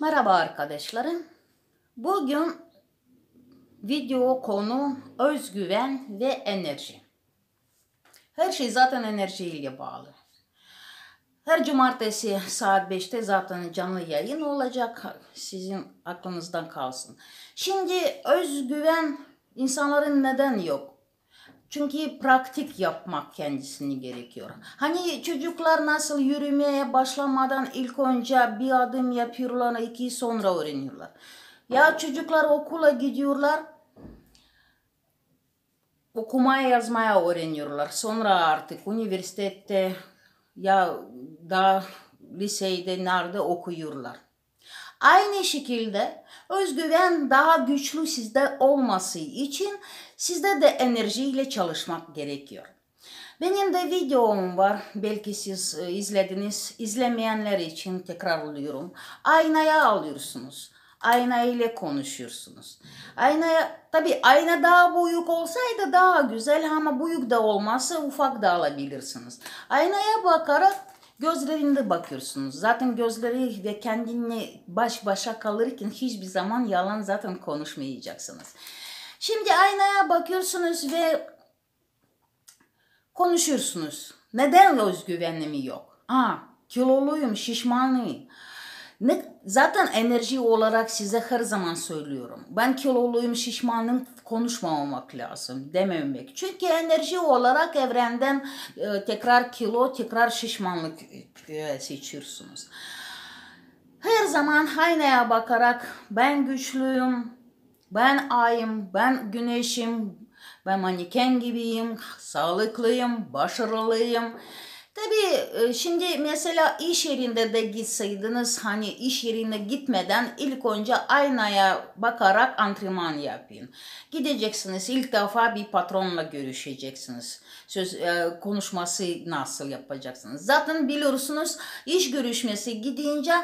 Merhaba arkadaşlarım. Bugün video konu özgüven ve enerji. Her şey zaten enerjiyle bağlı. Her cumartesi saat 5'te zaten canlı yayın olacak. Sizin aklınızdan kalsın. Şimdi özgüven insanların neden yok? Çünkü pratik yapmak kendisini gerekiyor. Hani çocuklar nasıl yürümeye başlamadan ilk önce bir adım yapıyorlar, iki sonra öğreniyorlar. Ya çocuklar okula gidiyorlar, okumaya yazmaya öğreniyorlar. Sonra artık üniversitede ya da lisede nerede okuyorlar. Aynı şekilde özgüven daha güçlü sizde olması için sizde de enerjiyle çalışmak gerekiyor. Benim de videom var. Belki siz izlediniz. İzlemeyenler için tekrarlıyorum. Aynaya alıyorsunuz. Ayna ile konuşuyorsunuz. Aynaya tabi ayna daha büyük olsaydı daha güzel ama büyük de olmazsa ufak da alabilirsiniz. Aynaya bakarak Gözlerinde bakıyorsunuz. Zaten gözleri ve kendini baş başa kalırken hiçbir zaman yalan zaten konuşmayacaksınız. Şimdi aynaya bakıyorsunuz ve konuşuyorsunuz. Neden özgüvenim yok? Aa, kiloluyum, şişmanlıyım. Ne, zaten enerji olarak size her zaman söylüyorum. Ben kiloluyum, şişmanım konuşmamak lazım dememek. Çünkü enerji olarak evrenden e, tekrar kilo, tekrar şişmanlık e, seçiyorsunuz. Her zaman aynaya bakarak ben güçlüyüm, ben ayım, ben güneşim, ben manken gibiyim, sağlıklıyım, başarılıyım. Tabii şimdi mesela iş yerinde de gitseydiniz hani iş yerine gitmeden ilk önce aynaya bakarak antrenman yapın. Gideceksiniz ilk defa bir patronla görüşeceksiniz. Söz e, konuşması nasıl yapacaksınız? Zaten biliyorsunuz iş görüşmesi gidince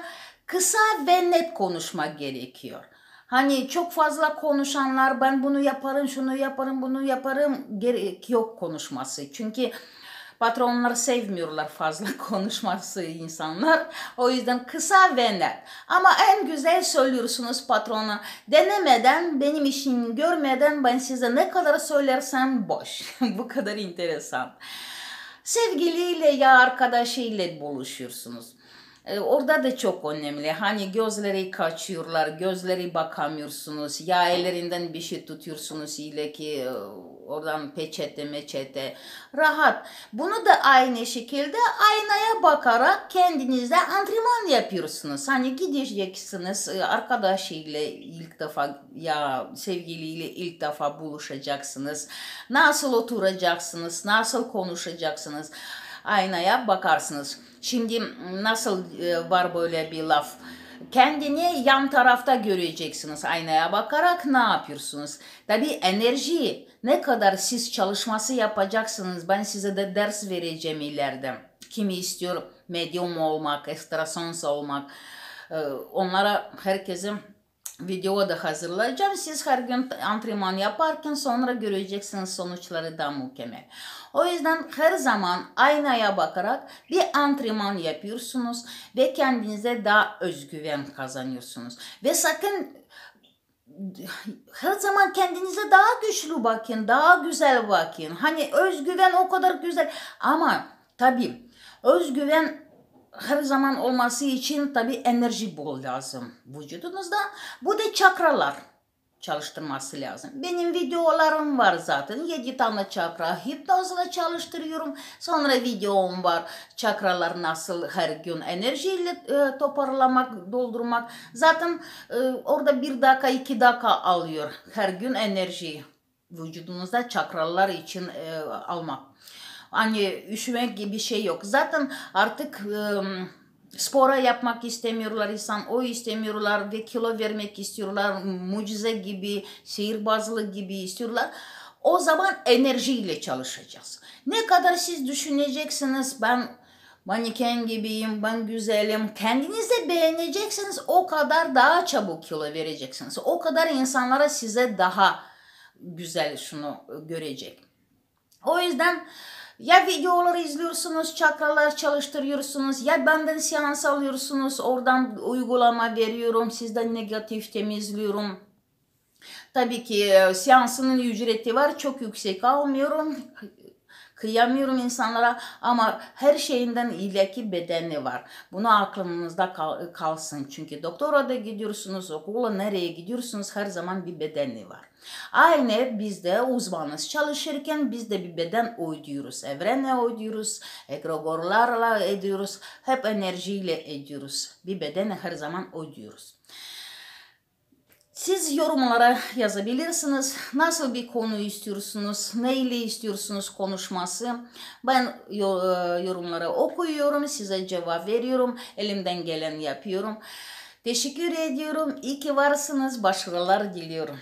kısa ve net konuşmak gerekiyor. Hani çok fazla konuşanlar ben bunu yaparım, şunu yaparım, bunu yaparım gerek yok konuşması. Çünkü Patronlar sevmiyorlar fazla konuşması insanlar. O yüzden kısa ve net. Ama en güzel söylüyorsunuz patrona. Denemeden, benim işimi görmeden ben size ne kadar söylersem boş. Bu kadar enteresan. Sevgiliyle ya arkadaşıyla buluşuyorsunuz. E, orada da çok önemli. Hani gözleri kaçıyorlar, gözleri bakamıyorsunuz. Ya ellerinden bir şey tutuyorsunuz ile ki e, oradan peçete meçete rahat. Bunu da aynı şekilde aynaya bakarak kendinizde antrenman yapıyorsunuz. Hani gideceksiniz e, arkadaşıyla ilk defa ya sevgiliyle ilk defa buluşacaksınız. Nasıl oturacaksınız, nasıl konuşacaksınız aynaya bakarsınız. Şimdi nasıl e, var böyle bir laf? Kendini yan tarafta göreceksiniz aynaya bakarak ne yapıyorsunuz? Tabi enerji ne kadar siz çalışması yapacaksınız ben size de ders vereceğim ileride. Kimi istiyor medyum olmak, ekstrasens olmak e, onlara herkesin video da hazırlayacağım. Siz her gün antrenman yaparken sonra göreceksiniz sonuçları daha mükemmel. O yüzden her zaman aynaya bakarak bir antrenman yapıyorsunuz ve kendinize daha özgüven kazanıyorsunuz. Ve sakın her zaman kendinize daha güçlü bakın, daha güzel bakın. Hani özgüven o kadar güzel ama tabii özgüven her zaman olması için tabi enerji bol lazım vücudunuzda. Bu da çakralar çalıştırması lazım. Benim videolarım var zaten. 7 tane çakra hipnozla çalıştırıyorum. Sonra videom var. Çakralar nasıl her gün enerjiyle e, toparlamak, doldurmak. Zaten e, orada bir dakika, iki dakika alıyor. Her gün enerji vücudunuzda çakralar için e, almak. Hani üşümek gibi bir şey yok. Zaten artık ıı, spora yapmak istemiyorlar insan. O istemiyorlar ve kilo vermek istiyorlar. Mucize gibi, sihirbazlık gibi istiyorlar. O zaman enerjiyle çalışacağız. Ne kadar siz düşüneceksiniz ben manken gibiyim, ben güzelim. Kendinizi beğeneceksiniz o kadar daha çabuk kilo vereceksiniz. O kadar insanlara size daha güzel şunu görecek. O yüzden Ya videoları izliyorsunuz, çakralar çalıştırıyorsunuz, ya benden seans alıyorsunuz, oradan uygulama veriyorum, sizden negatif temizliyorum. Tabii ki e, seansının ücreti var, çok yüksek almıyorum. Kıyamıyorum insanlara ama her şeyinden ilaki bedeni var. Bunu aklınızda kal- kalsın. Çünkü doktora da gidiyorsunuz, okula nereye gidiyorsunuz her zaman bir bedeni var. Aynı bizde uzmanız çalışırken biz de bir beden uyduyoruz. Evrenle uyduyoruz, egregorlarla ediyoruz, hep enerjiyle ediyoruz. Bir bedene her zaman uyduyoruz. Siz yorumlara yazabilirsiniz. Nasıl bir konu istiyorsunuz? Ne ile istiyorsunuz konuşması? Ben e, yorumları okuyorum, size cevap veriyorum. Elimden gelen yapıyorum. Teşekkür ediyorum. İyi ki varsınız. Başarılar diliyorum.